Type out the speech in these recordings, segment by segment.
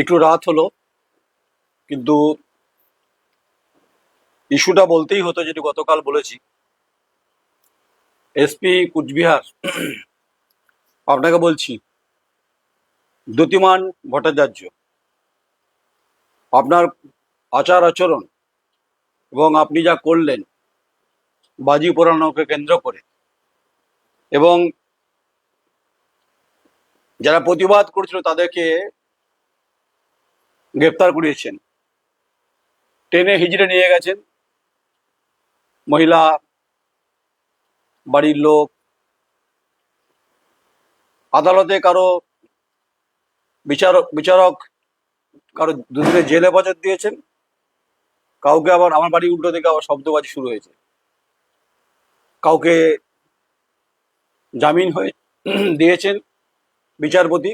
একটু রাত হলো, কিন্তু ইস্যুটা বলতেই হতো যেটি গতকাল বলেছি। এসপি কুচবিহার, আপনাকে বলছি, দ্যুতিমান ভট্টাচার্য, আপনার আচার আচরণ এবং আপনি যা করলেন, বাজি পোড়ানোকে কেন্দ্র করে এবং যারা প্রতিবাদ করছিল তাদেরকে গ্রেপ্তার করিয়েছেন। ট্রেনে হিজড়ে নিয়ে গেছেন মহিলা, বাড়ির লোক। আদালতে কারও বিচারক বিচারক কারও দুদিনে জেলে বছর দিয়েছেন। কাউকে আবার আমার বাড়ি উল্টো থেকে আবার শব্দবাজি শুরু হয়েছে। কাউকে জামিন হয়ে দিয়েছেন বিচারপতি।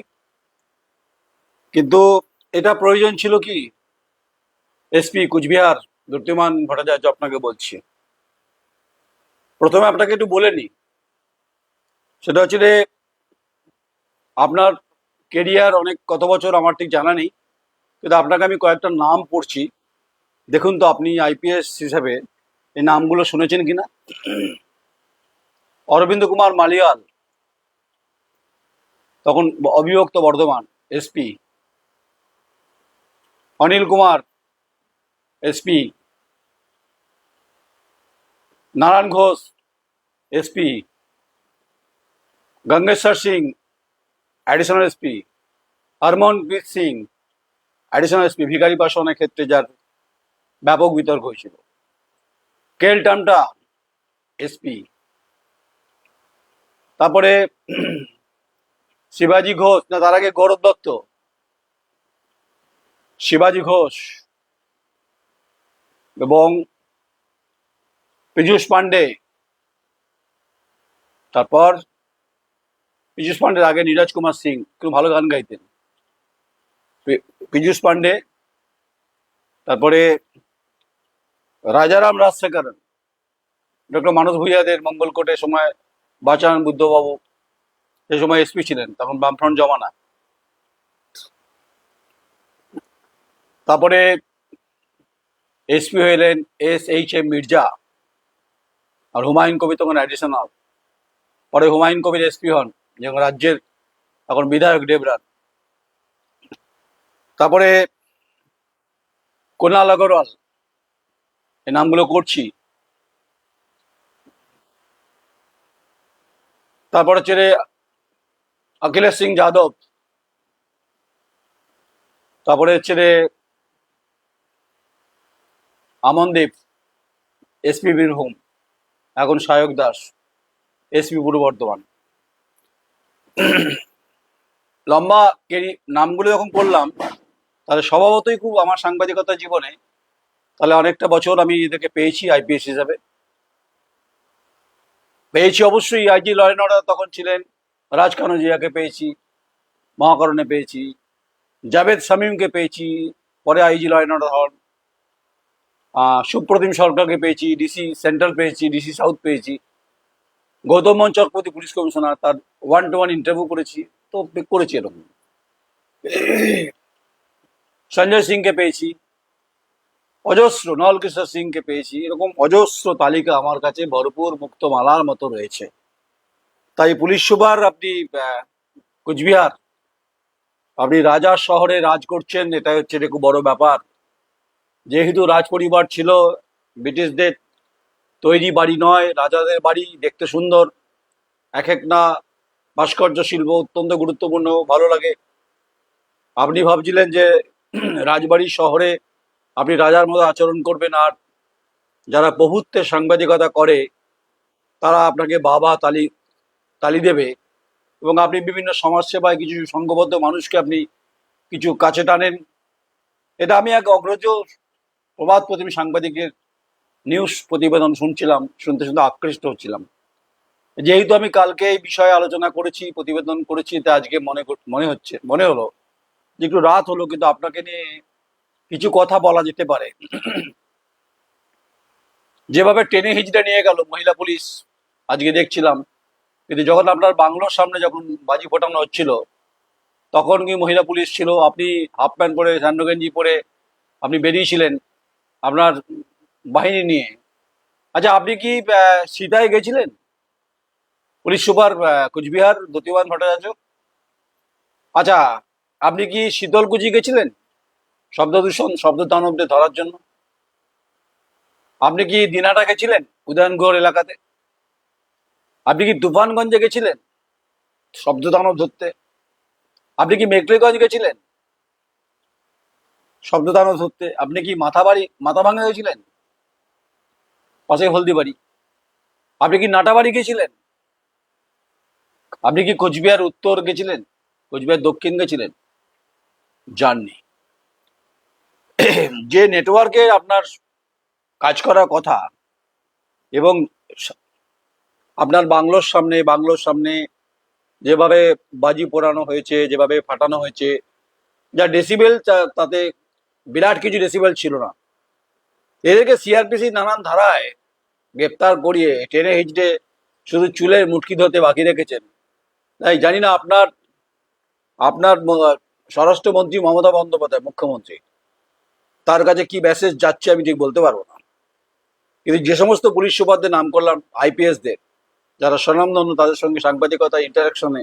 কিন্তু এটা প্রয়োজন ছিল কি? এসপি কুচবিহার দ্যুতিমান ভট্টাচার্য আপনাকে বলছি। প্রথমে আপনাকে একটু বলে নিই। সেটা হচ্ছে যে আপনার কেরিয়ার অনেক কত বছর আমার ঠিক জানা নেই, কিন্তু আপনাকে আমি কয়েকটা নাম পড়ছি। দেখুন তো আপনি আইপিএস হিসাবে এই নামগুলো শুনেছেন কিনা? অরবিন্দ কুমার মালিয়াল, তখন অবিভক্ত Bardhaman SP Anil Kumar, SP. Narayan Ghosh, SP. Gangeshwar Singh additional SP Harmanpreet Singh additional SP Bhikhari পাশনের ক্ষেত্রে যার ব্যাপক বিতর্ক হয়েছিল। কেল টামটা এসপি তারপরে শিবাজি ঘোষ, না, তার আগে গৌরব দত্ত। শিবাজি ঘোষ এবং পীযূষ পান্ডে তারপর পীযূষ পান্ডের আগে নীরাজ কুমার সিং, খুব ভালো গান গাইতেন। পীযূষ পান্ডে তারপরে রাজারাম রাজশেখরন, ডক্টর মানস ভূঁইয়াদের মঙ্গলকোটের সময় বাচান বুদ্ধবাবু, সে সময় এসপি ছিলেন, তখন বামফ্রন্ট জমানা। তারপরে এসপি হলেন এস এইচ এম মির্জা আর হুমায়ুন কবির তখন অ্যাডিশনাল পরে হুমায়ুন কবির এসপি হন, যখন রাজ্যের এখন বিধায়ক দেবরান তারপরে কুনাল আগরওয়াল এই নামগুলো করছি। তারপর হচ্ছে অখিলেশ সিং যাদব। তারপরে হচ্ছে আমনদীপ এসপি বীরভূম, এখন সায়ক দাস এসপি পূর্ব বর্ধমান। লম্বা নামগুলো যখন করলাম তাহলে স্বভাবতই খুব আমার সাংবাদিকতা জীবনে, তাহলে অনেকটা বছর আমি এদেরকে পেয়েছি আইপিএস হিসাবে। পেয়েছি অবশ্যই আইজি লয়েন অর্ডার তখন ছিলেন, রাজ কানুজিয়াকে পেয়েছি, মহাকরণে পেয়েছি, জাভেদ শামীমকে পেয়েছি, পরে আইজি লয়েন অর্ডার হন সুপ্রতিম সরকারকে পেয়েছি ডিসি সেন্ট্রাল পেয়েছি ডিসি সাউথ পেয়েছি। গৌতম মোহন চক্রবর্তী পুলিশ কমিশনার, তার ওয়ান টু ওয়ান ইন্টারভিউ করেছি, তো করেছি এরকম। সঞ্জয় সিংকে পেয়েছি, অজস্র নল কিশোর সিংকে পেয়েছি, এরকম অজস্র তালিকা আমার কাছে ভরপুর মুক্ত মালার মতো রয়েছে। তাই পুলিশ সুপার, আপনি কুচবিহার, আপনি রাজার শহরে রাজ করছেন এটা হচ্ছে খুব বড় ব্যাপার। যেহেতু রাজ পরিবার ছিল, ব্রিটিশদের তৈরি বাড়ি নয়, রাজাদের বাড়ি দেখতে সুন্দর। এক এক না ভাস্কর্য শিল্প অত্যন্ত গুরুত্বপূর্ণ, ভালো লাগে। আপনি ভাবছিলেন যে রাজবাড়ি শহরে আপনি রাজার মতো আচরণ করবেন আর যারা বহুত্বে সাংবাদিকতা করে, তারা আপনাকে বাবা তালি তালি দেবে এবং আপনি বিভিন্ন সমাজসেবায় কিছু সংঘবদ্ধ মানুষকে আপনি কিছু কাছে টানেন। এটা আমি এক অগ্রজ প্রবাদ প্রতিম সাংবাদিকের নিউজ প্রতিবেদন শুনছিলাম, শুনতে শুনতে আকৃষ্ট হচ্ছিলাম। যেহেতু আমি কালকে এই বিষয়ে আলোচনা করেছি, প্রতিবেদন করেছি তা আজকে মনে মনে হচ্ছে, মনে হলো যে একটু রাত হলো, কিন্তু আপনাকে নিয়ে কিছু কথা বলা যেতে পারে। যেভাবে টেনে হিজড়ে নিয়ে গেল মহিলা পুলিশ, আজকে দেখছিলাম, কিন্তু যখন আপনার বাংলোর সামনে যখন বাজি ফোটানো হচ্ছিল, তখন কি মহিলা পুলিশ ছিল? আপনি হাফ প্যান্ট পরে স্যান্ডো গেঞ্জি পরে আপনি বেরিয়েছিলেন? আপনার বাহিনী নিয়ে। আচ্ছা আপনি কি সীতায় গেছিলেন? Police super Coochbehar Dyutiman Bhattacharya. আচ্ছা আপনি কি শীতলকুচি গেছিলেন? শব্দ দূষণ, শব্দ দানবদের ধরার জন্য। আপনি কি দিনাটা গেছিলেন, উদয়নগড় এলাকাতে? আপনি কি তুফানগঞ্জে গেছিলেন, শব্দ দানব ধরতে? আপনি কি মেকলিগঞ্জ গেছিলেন? শব্দ দানব ধরতে। আপনি কি মাথা বাড়ি, মাথা ভাঙা হয়েছিলেন? পাশে হলদিবাড়ি আপনি কি নাটাবাড়ি গেছিলেন? আপনি কি কোচবিহার উত্তর গেছিলেন? কোচবিহার দক্ষিণ গেছিলেন? যাননি যে নেটওয়ার্কে আপনার কাজ করার কথা এবং আপনার বাংলোর সামনে বাংলোর সামনে যেভাবে বাজি পোড়ানো হয়েছে, যেভাবে ফাটানো হয়েছে, যা ডেসিবেল তাতে বিরাট কিছু ডেসিবেল ছিল না। এদেরকে সিআরপিসি নানান ধারায় গ্রেপ্তার করিয়ে টেনে হিচড়ে শুধু চুলের মুটকি ধরতে বাকি রেখেছেন। তাই জানি না আপনার আপনার স্বরাষ্ট্রমন্ত্রী মমতা বন্দ্যোপাধ্যায়, মুখ্যমন্ত্রী, তার কাছে কি মেসেজ যাচ্ছে আমি ঠিক বলতে পারব না। কিন্তু যে সমস্ত পুলিশ সুপারদের নাম করলাম আইপিএসদের যারা স্বনামধন্য, তাদের সঙ্গে সাংবাদিকতা ইন্টারাকশনে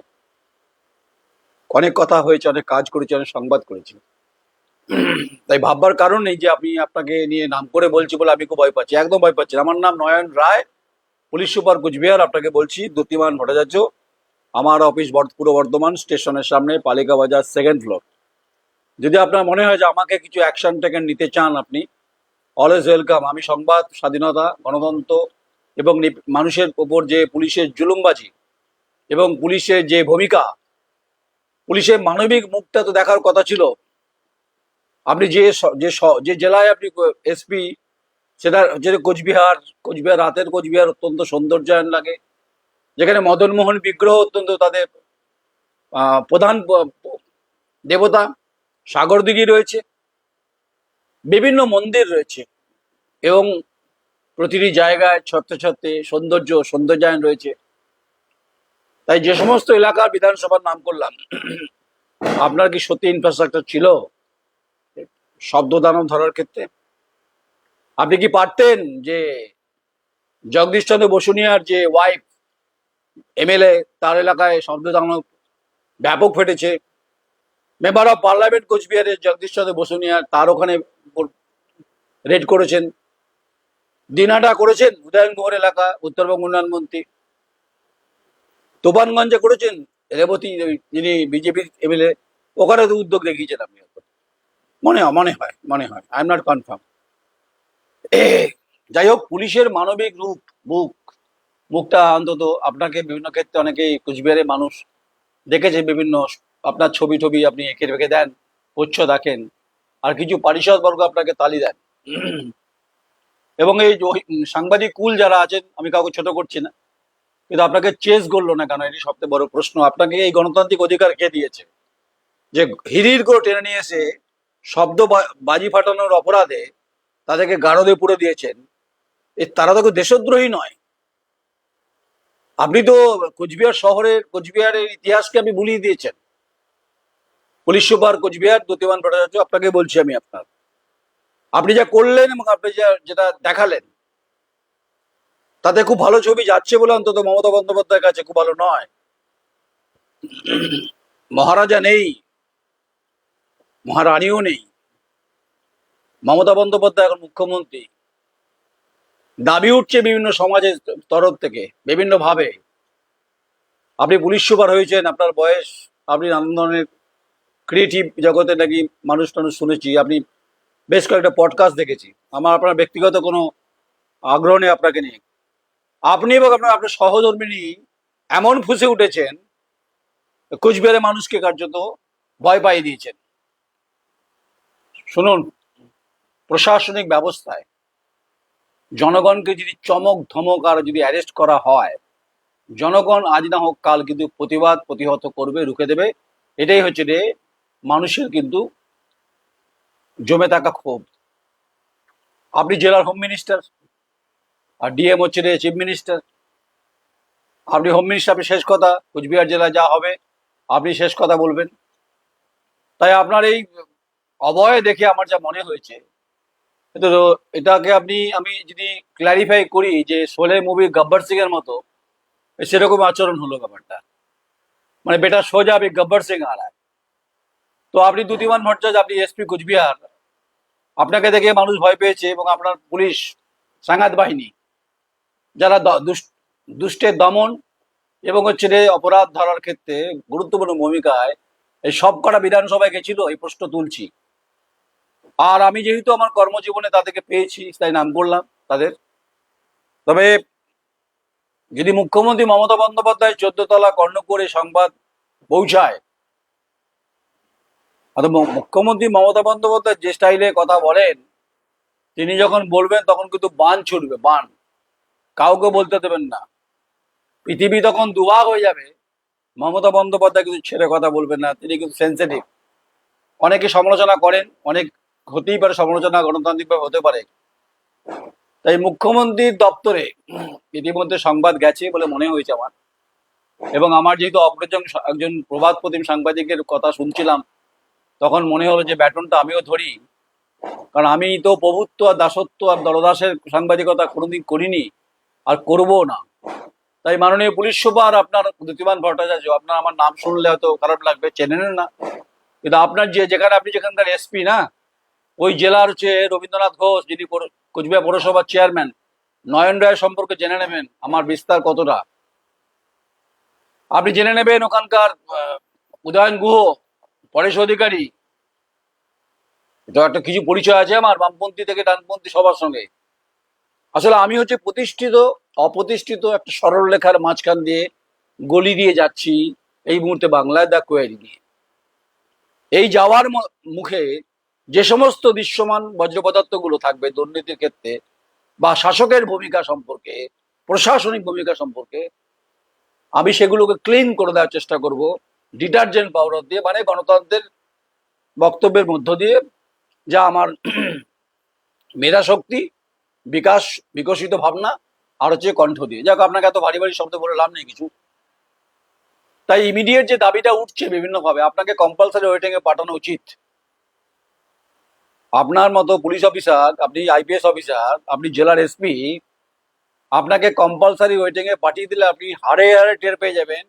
অনেক কথা হয়েছে, অনেক কাজ করেছে, অনেক সংবাদ করেছি। তাই ভাববার কারণ নেই যে আমি আপনাকে নিয়ে নাম করে বলছি বলে আমি খুব ভয় পাচ্ছি, একদম ভয় পাচ্ছি আমার নাম নয়ন রায়, পুলিশ সুপার কুচবিহার আপনাকে বলছি দ্যুতিমান ভট্টাচার্য, আমার অফিস পূর্ব বর্ধমান স্টেশনের সামনে পালিকা বাজার সেকেন্ড ফ্লোর যদি আপনার মনে হয় যে আমাকে কিছু অ্যাকশন টেকেন নিতে চান আপনি অলওয়েজ ওয়েলকাম আমি সংবাদ, স্বাধীনতা, গণতন্ত্র এবং মানুষের ওপর যে পুলিশের জুলুমবাজি এবং পুলিশের যে ভূমিকা, পুলিশের মানবিক মুখটা তো দেখার কথা ছিল আপনি যে যে জেলায় আপনি এসপি সেটা, যেটা কোচবিহার কোচবিহার, রাতের কোচবিহার অত্যন্ত সৌন্দর্যায়ন লাগে, যেখানে মদনমোহন বিগ্রহ অত্যন্ত তাদের প্রধান দেবতা সাগরদিঘি রয়েছে, বিভিন্ন মন্দির রয়েছে, এবং প্রতিটি জায়গায় ছত্রে ছত্রে সৌন্দর্য, সৌন্দর্যায়ন রয়েছে। তাই যে সমস্ত এলাকার বিধানসভার নাম করলাম, আপনার কি সত্যি ইনফ্রাস্ট্রাকচার ছিল? শব্দ দানব ধরার ক্ষেত্রে। আপনি কি পারতেন যে জগদীশ চন্দ্র বসুনিয়ার যে ওয়াইফ এমএলএ, তার এলাকায় শব্দ দানব ব্যাপক ফেটেছে? মেম্বার অফ পার্লামেন্ট কোচবিহারের জগদীশ চন্দ্র বসুনিয়ার, তার ওখানে রেড করেছেন। দিনাটা করেছেন উদয়নগড় এলাকা, উত্তরবঙ্গ উন্নয়ন মন্ত্রী। তোফানগঞ্জে করেছেন রেবতী, যিনি বিজেপির এমএলএ, ওখানে উদ্যোগ দেখিয়েছেন আপনি। মনে হয় মনে হয় মনে হয়। আই এম নট কনফার্ম যাই হোক, পুলিশের মানবিক রূপ মুখ মুখটা অন্তত আপনাকে বিভিন্ন ক্ষেত্রে অনেকেই কুচবিহারের মানুষ দেখেছে, বিভিন্ন আপনার ছবি টবি আপনি এঁকে রেখে দেন, উচ্চ দেখেন, আর কিছু পারিষদ বর্গ আপনাকে তালি দেন। এবং এই সাংবাদিক কুল যারা আছেন, আমি কাউকে ছোট করছি না, কিন্তু আপনাকে চেস করল না কেন এটি সবচেয়ে বড় প্রশ্ন। আপনাকে এই গণতান্ত্রিক অধিকার কে দিয়েছে? যে হিরির করে টেনে নিয়ে এসে শব্দ বাজি ফাটানোর অপরাধে তাদেরকে গারদে পুরে দিয়েছেন। এ, তারা তো দেশদ্রোহী নয়। আপনি তো কোচবিহার শহরের, কোচবিহারের ইতিহাসকে আপনি ভুলিয়ে দিয়েছেন। পুলিশ সুপার কোচবিহার দ্যুতিমান ভট্টাচার্য, আপনাকে বলছি আমি আপনার। আপনি যা করলেন এবং আপনি যা, যেটা দেখালেন, তাতে খুব ভালো ছবি যাচ্ছে বলে অন্তত মমতা বন্দ্যোপাধ্যায়ের কাছে খুব ভালো নয়। মহারাজা নেই। মহারানীও নেই। মমতা বন্দ্যোপাধ্যায় এখন মুখ্যমন্ত্রী। দাবি উঠছে বিভিন্ন সমাজের তরফ থেকে বিভিন্ন ভাবে আপনি পুলিশ সুপার হয়েছেন, আপনার বয়স, আপনি নানান ধরনের ক্রিয়েটিভ জগতে নাকি মানুষ টানুষ শুনেছি, আপনি বেশ কয়েকটা পডকাস্ট দেখেছি। আমার আপনার ব্যক্তিগত কোনো আগ্রহ নেই আপনাকে নিয়ে। আপনি এবং আপনার আপনার সহধর্মিনী এমন ফুসে উঠেছেন, কুচবিহারের মানুষকে কার্যত ভয় পাইয়ে দিয়েছেন। শুনুন, প্রশাসনিক ব্যবস্থায় জনগণকে যদি চমক ধমক আর যদি অ্যারেস্ট করা হয়, জনগণ আজ না হোক কাল কিন্তু প্রতিবাদ প্রতিহত করবে, রুখে দেবে। এটাই হচ্ছে রে মানুষের কিন্তু জমে থাকা ক্ষোভ। আপনি জেলার হোম মিনিস্টার আর ডিএম হচ্ছে রে চিফ মিনিস্টার আপনি হোম মিনিস্টার আপনি শেষ কথা, কুচবিহার জেলায় যা হবে, আপনি শেষ কথা বলবেন। তাই আপনার এই অবয়ে দেখে আমার যা মনে হয়েছে। এটাকে আপনি, আমি যদি ক্ল্যারিফাই করি যে শোলে মুভি গব্বর সিং এর মতো সেরকম আচরণ হলো ব্যাপারটা। মানে বেটা সোজা আপনি গব্বর সিং আর তো আপনি দুতিমান ভট্টাচার্য, আপনি এসপি কুচবিহার, আপনাকে দেখে মানুষ ভয় পেয়েছে এবং আপনার পুলিশ, সাংঘাত বাহিনী, যারা দুষ্টের দমন এবং হচ্ছে রে অপরাধ ধরার ক্ষেত্রে গুরুত্বপূর্ণ ভূমিকায় এই সব কটা বিধানসভায় গেছিল, এই প্রশ্ন তুলছি। আর আমি যেহেতু আমার কর্মজীবনে তাদেরকে পেয়েছি, তাই নাম করলাম তাদের। তবে যদি মুখ্যমন্ত্রী মমতা বন্দ্যোপাধ্যায় চোদ্দ তলা করে সংবাদ পৌঁছায় মুখ্যমন্ত্রী মমতা বন্দ্যোপাধ্যায় যে স্টাইলে কথা বলেন, তিনি যখন বলবেন তখন কিন্তু বান ছুটবে, বান। কাউকে বলতে দেবেন না। পৃথিবী তখন দুভাগ হয়ে যাবে। মমতা বন্দ্যোপাধ্যায় কিন্তু ছেড়ে কথা বলবেন না, তিনি কিন্তু সেন্সিটিভ অনেকে সমালোচনা করেন, অনেক হতেই পারে, সমালোচনা গণতান্ত্রিকভাবে হতে পারে। তাই মুখ্যমন্ত্রীর দপ্তরে ইতিমধ্যে সংবাদ গেছে বলে মনে হয়েছে আমার। এবং আমার যেহেতু অগ্রজন একজন প্রবাদ প্রতিম সাংবাদিকের কথা শুনছিলাম, তখন মনে হলো যে ব্যাটনটা আমিও ধরি। কারণ আমি তো প্রভুত্ব আর দাসত্ব আর দলদাসের সাংবাদিকতা কোনোদিন করিনি আর করব না। তাই মাননীয় পুলিশ সুপার আপনার দ্যুতিমান ভট্টাচার্য, আপনার আমার নাম শুনলে হয়তো খারাপ লাগবে, চেনেন না। কিন্তু আপনার যে যেখানে আপনি যেখানকার এসপি না ওই জেলার হচ্ছে রবীন্দ্রনাথ ঘোষ, যিনি কোচবিহার পৌরসভার চেয়ারম্যান। নয়ন রায় সম্পর্কে জেনে নেবেন আমার বিস্তার কতটা। আপনি জেনে নেবেন ওখানকার উদয়ন গুহ, পরেশ অধিকারী। এটা একটা কিছু পরিচয় আছে আমার, বামপন্থী থেকে ডানপন্থী সবার সঙ্গে। আসলে আমি হচ্ছে প্রতিষ্ঠিত, অপ্রতিষ্ঠিত একটা সরল লেখার মাঝখান দিয়ে গলি দিয়ে যাচ্ছি, এই মুহূর্তে বাংলায় দা কোয়ারি নিয়ে। এই যাওয়ার মুখে যে সমস্ত দৃশ্যমান বজ্রপদার্থগুলো থাকবে দুর্নীতির ক্ষেত্রে বা শাসকের ভূমিকা সম্পর্কে, প্রশাসনিক ভূমিকা সম্পর্কে, আমি সেগুলোকে ক্লিন করে দেওয়ার চেষ্টা করব ডিটারজেন্ট পাউডার দিয়ে মানে গণতন্ত্রের বক্তব্যের মধ্য দিয়ে, যা আমার মেধা শক্তি, বিকাশ, বিকশিত ভাবনা, আর হচ্ছে কণ্ঠ দিয়ে। যাক, আপনাকে এত ভারী ভারী শব্দ বলে লাভ নেই কিছু। তাই ইমিডিয়েট যে দাবিটা উঠছে বিভিন্নভাবে, আপনাকে কম্পালসারি ওয়েটিং এ পাঠানো উচিত। আপনার মতো পুলিশ অফিসার, আপনি আইপিএস অফিসার, আপনি জেলার এসপি আপনাকে কম্পালসারি ওয়েটিং এ পাঠিয়ে দিলে আপনি হারে হারে টের পেয়ে যাবেন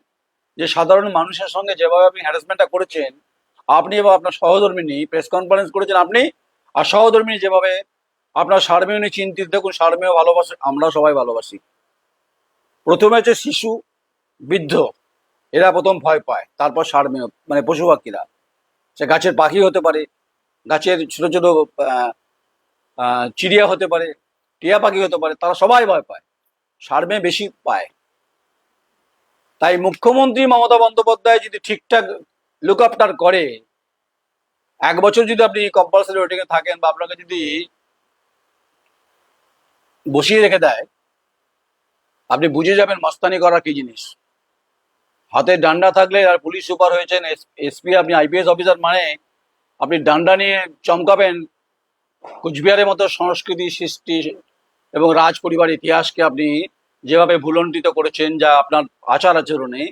যে সাধারণ মানুষের সঙ্গে যেভাবে আপনি হ্যারাসমেন্টটা করেছেন, আপনি এবং আপনার সহধর্মিনী প্রেস কনফারেন্স করেছেন আপনি, আর সহধর্মিনী যেভাবে আপনার সার্মেয় নিয়ে চিন্তিত, দেখুন সার্মেয় ভালোবাসে, আমরা সবাই ভালোবাসি। প্রথমে হচ্ছে শিশু, বৃদ্ধ, এরা প্রথম ভয় পায়, তারপর সার্মেয় মানে পশু পাখিরা সে গাছের পাখি হতে পারে গাছের ছোট ছোট চিড়িয়া হতে পারে, টিয়া পাখি হতে পারে, তারা সবাই ভয় পায়, সার্মে বেশি পায়। তাই মুখ্যমন্ত্রী মমতা বন্দ্যোপাধ্যায় যদি ঠিকঠাক লুক আপটার করে, এক বছর যদি আপনি কম্পালসারি ওয়েটিং এ থাকেন বা আপনাকে যদি বসিয়ে রেখে দেয়, আপনি বুঝে যাবেন মস্তানি করা কি জিনিস। হাতে ডান্ডা থাকলে আর পুলিশ সুপার হয়েছেন এসপি আপনি আইপিএস অফিসার মানে আপনি ডান্ডা নিয়ে চমকাবেন কুচবিহারের মতো সংস্কৃতি সৃষ্টি এবং রাজ পরিবার ইতিহাসকে আপনি যেভাবে ভুলণ্ঠিত করেছেন, যা আপনার আচার আচরণে,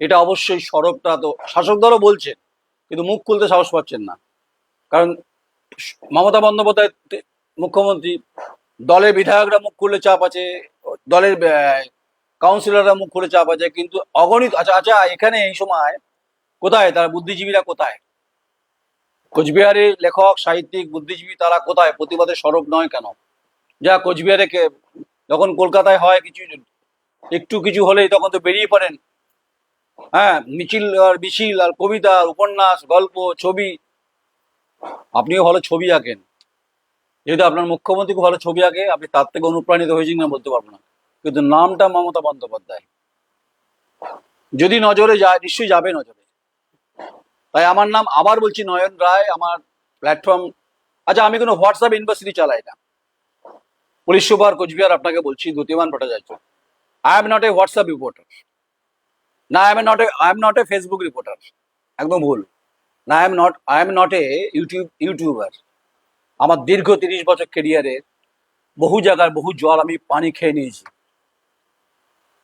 এটা অবশ্যই সরবটা তো, শাসক দলও বলছেন কিন্তু মুখ খুলতে সাহস পাচ্ছেন না। কারণ মমতা বন্দ্যোপাধ্যায় মুখ্যমন্ত্রী, দলের বিধায়করা মুখ খুলে চাপ আছে, দলের কাউন্সিলররা মুখ খুলে চাপ আছে, কিন্তু অগণিত আচ্ছা আচ্ছা এখানে এই সময় কোথায়? তারা বুদ্ধিজীবীরা কোথায়? কোচবিহারে লেখক, সাহিত্যিক, বুদ্ধিজীবী তারা কোথায়? প্রতিবাদের সরব নয় কেন? যা কোচবিহারে কে- যখন কলকাতায় হয় কিছু, একটু কিছু হলেই তখন তো বেরিয়ে পড়েন। হ্যাঁ মিছিল আর মিছিল আর কবিতা উপন্যাস, গল্প, ছবি। আপনিও ভালো ছবি আঁকেন। যেহেতু আপনার মুখ্যমন্ত্রী খুব ভালো ছবি আঁকে, আপনি তার থেকে অনুপ্রাণিত হয়েছেন না বলতে পারব না। কিন্তু নামটা মমতা বন্দ্যোপাধ্যায়। যদি নজরে যায়, নিশ্চয়ই যাবে নজরে। তাই আমার নাম আবার বলছি নয়ন রায়, আমার প্ল্যাটফর্ম আচ্ছা আমি কোনো হোয়াটসঅ্যাপ ইউনিভার্সিটি চালাই না। পুলিশ সুপার কোচবিহার আপনাকে বলছি Dyutiman Bhattacharya. I am not a WhatsApp reporter না I am not a I am not a Facebook reporter একদম ভুল। না I am not I am not a YouTube YouTuber আমার দীর্ঘ তিরিশ বছর কেরিয়ারে বহু জায়গার বহু জল আমি পানি খেয়ে নিয়েছি।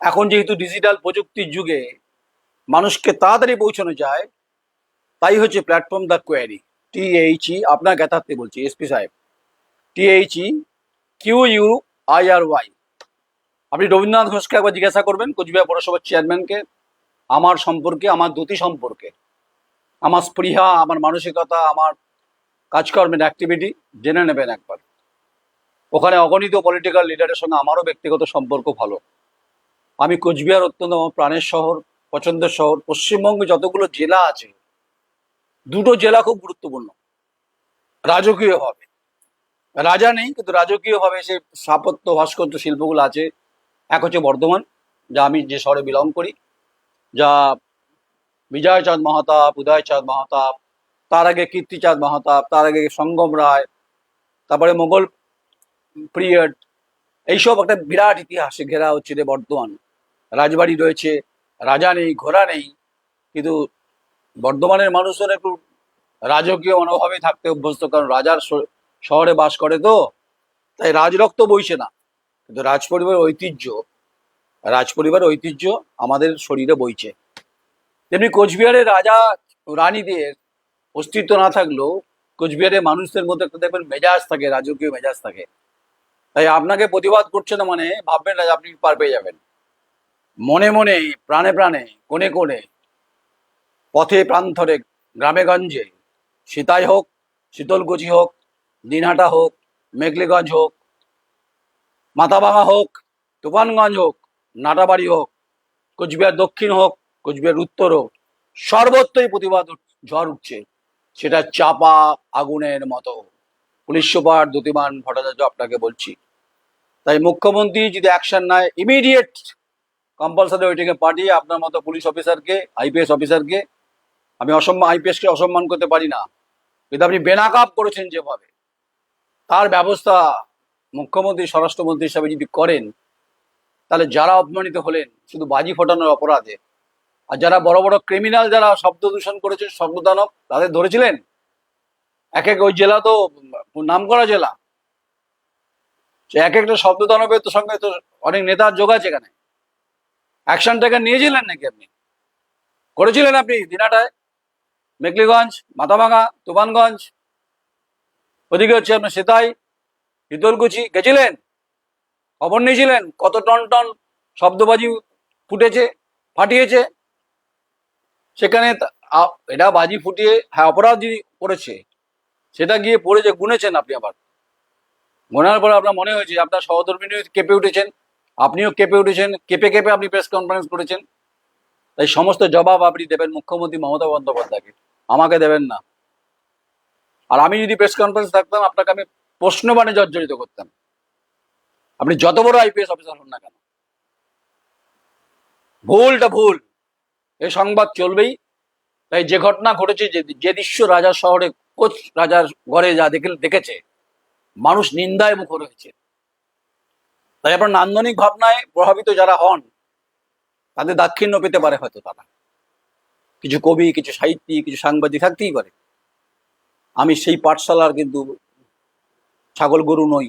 এখন যেহেতু ডিজিটাল প্রযুক্তির যুগে মানুষকে তাড়াতাড়ি পৌঁছানো যায় তাই হচ্ছে প্ল্যাটফর্ম দ্য কোয়ারি টিএইচই আপনার জ্ঞাতার্থে বলছি এসপি সাহেব। THE Q U I R Y আপনি রবীন্দ্রনাথ ঘোষকে একবার জিজ্ঞাসা করবেন, কোচবিহার পৌরসভার চেয়ারম্যানকে আমার সম্পর্কে, আমার দ্যুতি সম্পর্কে। আমার স্পৃহা, আমার মানসিকতা, আমার কাজকর্মের অ্যাক্টিভিটি জেনে নেবেন একবার। ওখানে অগণিত পলিটিক্যাল লিডারের সঙ্গে আমারও ব্যক্তিগত সম্পর্ক ভালো। আমি কোচবিহার অত্যন্ত আমার প্রাণের শহর, পছন্দের শহর পশ্চিমবঙ্গে যতগুলো জেলা আছে দুটো জেলা খুব গুরুত্বপূর্ণ। রাজকীয়ভাবে। রাজা নেই, কিন্তু রাজকীয়ভাবে সে স্থাপত্য, ভাস্কর্য শিল্পগুলো আছে। এক হচ্ছে বর্ধমান, যা আমি যে শহরে বিলং করি, যা বিজয়চাঁদ মহাতাপ উদয়চাঁদ মহাতাপ তার আগে কীর্তিচাঁদ মহাতাপ তার আগে সঙ্গম রায়, তারপরে মোগল পিরিয়ড, এইসব একটা বিরাট ইতিহাসে ঘেরা হচ্ছে রে বর্ধমান। রাজবাড়ি রয়েছে, রাজা নেই, ঘোড়া নেই, কিন্তু বর্ধমানের মানুষের একটু রাজকীয় মনোভাবে থাকতে অভ্যস্ত, কারণ রাজার শহরে বাস করে তো, তাই রাজরক্ত বইছে না। কিন্তু রাজপরিবারের ঐতিহ্য রাজপরিবারের ঐতিহ্য আমাদের শরীরে বইছে। তেমনি কোচবিহারের রাজা রানীদের অস্তিত্ব না থাকলেও কোচবিহারের মানুষদের মধ্যে একটা দেখবেন মেজাজ থাকে, রাজকীয় মেজাজ থাকে। তাই আপনাকে প্রতিবাদ করছে না মানে ভাববেন না আপনি পার পেয়ে যাবেন। মনে মনে, প্রাণে প্রাণে, কোণে কোণে পথে প্রান্তরে গ্রামে গঞ্জে সীতাই হোক, শীতলকুচি হোক, দিনহাটা হোক, মেঘলিগঞ্জ হোক মাথাভাঙা হোক, তুফানগঞ্জ হোক, নাটাবাড়ি হোক, কোচবিহার দক্ষিণ হোক, কোচবিহার উত্তর হোক, সর্বত্রই প্রতিবাদ ঝড় উঠছে। সেটা চাপা আগুনের মতো। পুলিশ সুপার দ্যুতিমান ভট্টাচার্য আপনাকে বলছি। তাই মুখ্যমন্ত্রী যদি অ্যাকশন নেয়, ইমিডিয়েট কম্পালসারি ওইটিকে পাঠিয়ে আপনার মতো পুলিশ অফিসারকে, আইপিএস অফিসারকে আমি অসম্মান আইপিএসকে অসম্মান করতে পারি না। কিন্তু আপনি বেনাকাপ করেছেন যেভাবে। তার ব্যবস্থা মুখ্যমন্ত্রী, স্বরাষ্ট্রমন্ত্রী হিসাবে যদি করেন, তাহলে যারা অপমানিত হলেন, শুধু বাজি ফোটানোর অপরাধে, আর যারা বড় বড় ক্রিমিনাল যারা শব্দ দূষণ করেছে শব্দদানব, তাদের ধরেছিলেন? এক এক ওই জেলা তো নাম করা জেলা এক একটা শব্দদানবের তো সঙ্গে তো অনেক নেতার যোগ আছে এখানে। অ্যাকশনটাকে নিয়েছিলেন নাকি আপনি? করেছিলেন আপনি দিনাটায়? মেকলিগঞ্জ মাথাভাঙা তুফানগঞ্জ। ওদিকে হচ্ছে আপনার সেতাই শীতলকুচি গেছিলেন? খবর নিয়েছিলেন? কত টন টন শব্দবাজি ফুটেছে, ফাটিয়েছে? সেখানে এটা বাজি ফুটিয়ে হ্যাঁ অপরাধ যদি করেছে। সেটা গিয়ে পড়েছে গুনেছেন আপনি আবার। গোনার পরে আপনার মনে হয়েছে আপনার সহধর্মিনী কেঁপে উঠেছেন, আপনিও কেঁপে উঠেছেন, কেঁপে কেঁপে আপনি প্রেস কনফারেন্স করেছেন। তাই সমস্ত জবাব আপনি দেবেন মুখ্যমন্ত্রী মমতা বন্দ্যোপাধ্যায়কে। আমাকে দেবেন না। আর আমি যদি প্রেস কনফারেন্স থাকতাম, আপনাকে আমি প্রশ্নবাণে জর্জরিত করতাম। আপনি যত বড় আইপিএস অফিসার হন না কেন? ভুলটা ভুল। এই সংবাদ চলবেই। তাই যে ঘটনা ঘটেছে, যে দৃশ্য রাজার শহরে, কোচ রাজার ঘরে যা দেখে, দেখেছে, মানুষ নিন্দায় মুখর হয়েছে। তাই আপনার নান্দনিক ভাবনায় প্রভাবিত যারা হন, তাদের দাক্ষিণ্য পেতে পারে হয়তো তারা। কিছু কবি, কিছু সাহিত্যিক, কিছু সাংবাদিক থাকতেই পারে। আমি সেই পাঠশালার কিন্তু ছাগল গরু নই।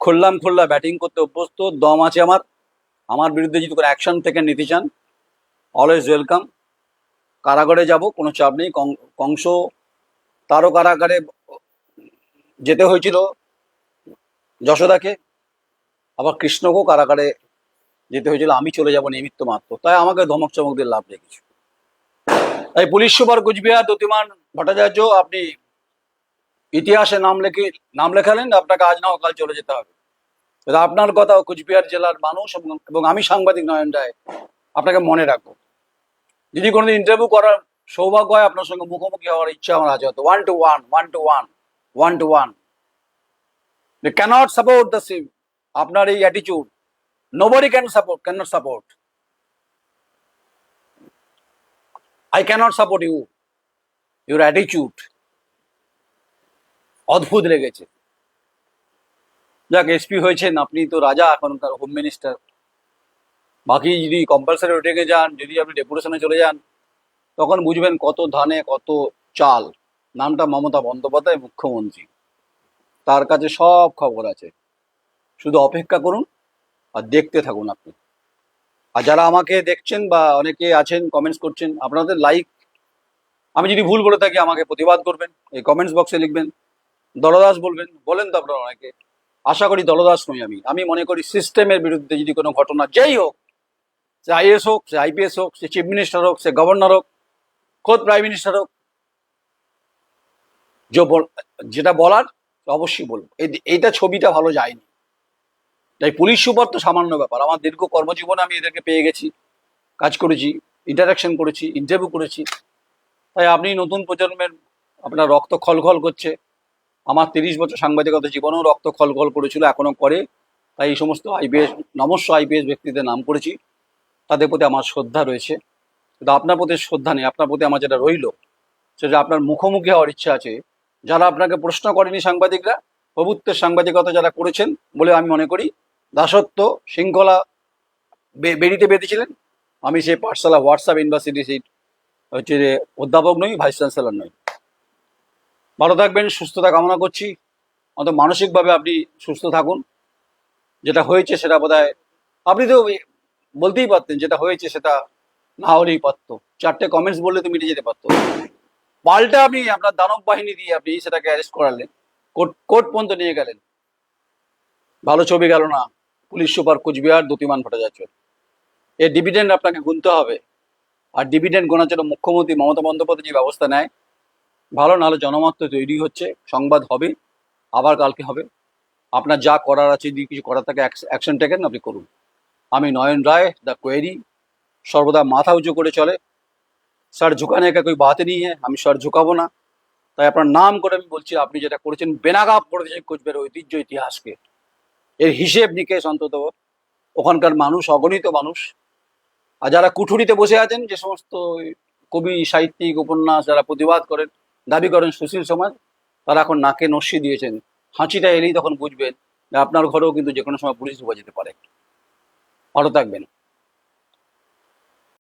খুললাম খুললা ব্যাটিং করতে অভ্যস্ত, দম আছে আমার। আমার বিরুদ্ধে যদি কোনো অ্যাকশন থেকে নিতে চান অলওয়েজ ওয়েলকাম কারাগারে যাব, কোনো চাপ নেই। কংস তারও কারাগারে যেতে হয়েছিল যশোদাকে। আবার কৃষ্ণকেও কারাগারে যেতে হয়েছিল, আমি চলে যাব নিমিত্ত মাত্র। তাই আমাকে ধমক চমক দিয়ে লাভ নেই কিছু। তাই পুলিশ সুপার কুচবিহার দ্যুতিমান ভট্টাচার্য, আপনি ইতিহাসে নাম লেখে, নাম লেখালেন, আপনাকে আজ না কাল চলে যেতে হবে। আপনার কথা কুচবিহার জেলার মানুষ এবং- আমি সাংবাদিক নয়ন রায়, আপনাকে মনে রাখব। যদি কোনোদিন ইন্টারভিউ করার সৌভাগ্য হয়, আপনার সঙ্গে মুখোমুখি হওয়ার ইচ্ছা আমার আছে। হতো one two one one two one one two one cannot support the sim আপনার এই অ্যাটিচিউড can support can not support I cannot support you your অ্যাটিচিউড অদ্ভুত লেগেছে। যাক এসপি হয়েছেন, আপনি তো রাজা এখনকার হোম মিনিস্টার বাকি যদি কম্পালসারি উঠে যান, যদি আপনি ডেপুটেশনে চলে যান, তখন বুঝবেন কত ধানে, কত চাল। নামটা মমতা বন্দ্যোপাধ্যায়, মুখ্যমন্ত্রী। তার কাছে সব খবর আছে। শুধু অপেক্ষা করুন আর দেখতে থাকুন আপনি। আর যারা আমাকে দেখছেন বা অনেকে আছেন কমেন্টস করছেন, আপনাদের লাইক আমি যদি ভুল বলে থাকি, আমাকে প্রতিবাদ করবেন, এই কমেন্টস বক্সে লিখবেন, দলদাস বলবেন, বলেন তো আপনারা অনেকে। আশা করি দলদাস নই আমি। আমি মনে করি সিস্টেমের বিরুদ্ধে যদি কোনো ঘটনা যেই হোক, সে আইএস হোক, সে আইপিএস হোক, সে চিফ মিনিস্টার হোক, সে গভর্নর হোক, খোদ প্রাইম মিনিস্টার হোক যেটা বলার অবশ্যই বলব। এই- এইটা ছবিটা ভালো যায়নি। তাই পুলিশ সুপার তো সামান্য ব্যাপার। আমার দীর্ঘ কর্মজীবনে আমি এদেরকে পেয়ে গেছি। কাজ করেছি ইন্টারাকশন করেছি ইন্টারভিউ করেছি। তাই আপনি নতুন প্রজন্মের, আপনার রক্ত খলখল করছে। আমার তিরিশ বছর সাংবাদিকতা জীবনেও রক্ত খলখল করেছিল এখনও করে। তাই এই সমস্ত আইপিএস নমস্য আইপিএস ব্যক্তিদের নাম করেছি। তাদের প্রতি আমার শ্রদ্ধা রয়েছে। কিন্তু আপনার প্রতি শ্রদ্ধা নেই, আপনার প্রতি আমার যেটা রইল, সেটা আপনার মুখোমুখি হওয়ার ইচ্ছা আছে। যারা আপনাকে প্রশ্ন করেনি সাংবাদিকরা, প্রভুত্বের সাংবাদিকতা যারা করেছেন বলে আমি মনে করি দাসত্ব, শৃঙ্খলা বেরিতে বেঁধেছিলেন। আমি সেই পাঠশালা হোয়াটসঅ্যাপ ইউনিভার্সিটি সেই হচ্ছে যে অধ্যাপক নই ভাইস চ্যান্সেলর নই। ভালো থাকবেন, সুস্থতা কামনা করছি। অত মানসিকভাবে আপনি সুস্থ থাকুন। যেটা হয়েছে সেটা বোধ আপনি তো বলতেই পারতেন, যেটা হয়েছে সেটা না হলেই পারতো। চারটে কমেন্টস বললে তো মিটে যেতে পারতো। পাল্টা আপনি আপনার দানব বাহিনী দিয়ে আপনি সেটাকে অ্যারেস্ট করালেন। কোর্ট কোর্ট পর্যন্ত নিয়ে গেলেন। ভালো ছবি গেল না। Police super Coochbehar Dyutiman Bhattacharya. এর ডিভিডেন্ড আপনাকে গুনতে হবে। আর ডিভিডেন্ড গোনার জন্য মুখ্যমন্ত্রী মমতা বন্দ্যোপাধ্যায় যে ব্যবস্থা নেয়, ভালো নাহলে জনমত তৈরি হচ্ছে, সংবাদ হবে, আবার কালকে হবে। আপনার যা করার আছে, যদি কিছু করার থাকে অ্যাকশন টেকেন আপনি করুন। আমি নয়ন রায় দ্য কোয়েরি সর্বদা মাথা উঁচু করে চলে। স্যার ঝুকানে একা কোই বাত নেই হ্যাঁ আমি স্যার ঝুকাবো না। তাই আপনার নাম করে আমি বলছি, আপনি যেটা করেছেন, বেনাগাপ করে দিয়েছেন কোচবিহারের ঐতিহ্য ইতিহাসকে। এর হিসেব নিকেশ অন্তত ওখানকার মানুষ, অগণিত মানুষ। আর যারা কুঠুরিতে বসে আছেন, যে সমস্ত কবি, সাহিত্যিক, উপন্যাস যারা প্রতিবাদ করেন, দাবি করেন সুশীল সমাজ, তারা এখন নাকে নস্যি দিয়েছেন। হাঁচিটা এলেই তখন বুঝবেন আপনার ঘরেও কিন্তু যে কোনো সময় পুলিশ ঢুকে যেতে পারে। ভালো থাকবেন।